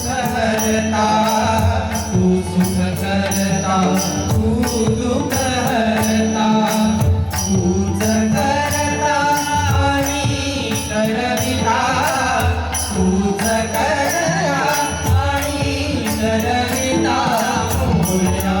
करता तू सुख करता तू दुख हरता तूच करता आणि करविता तूच करता आणि करविता बोला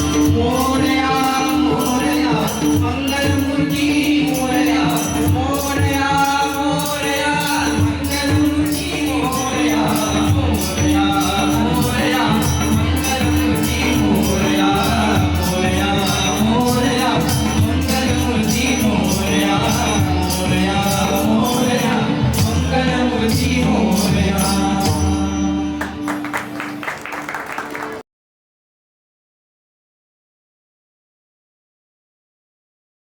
Senhor,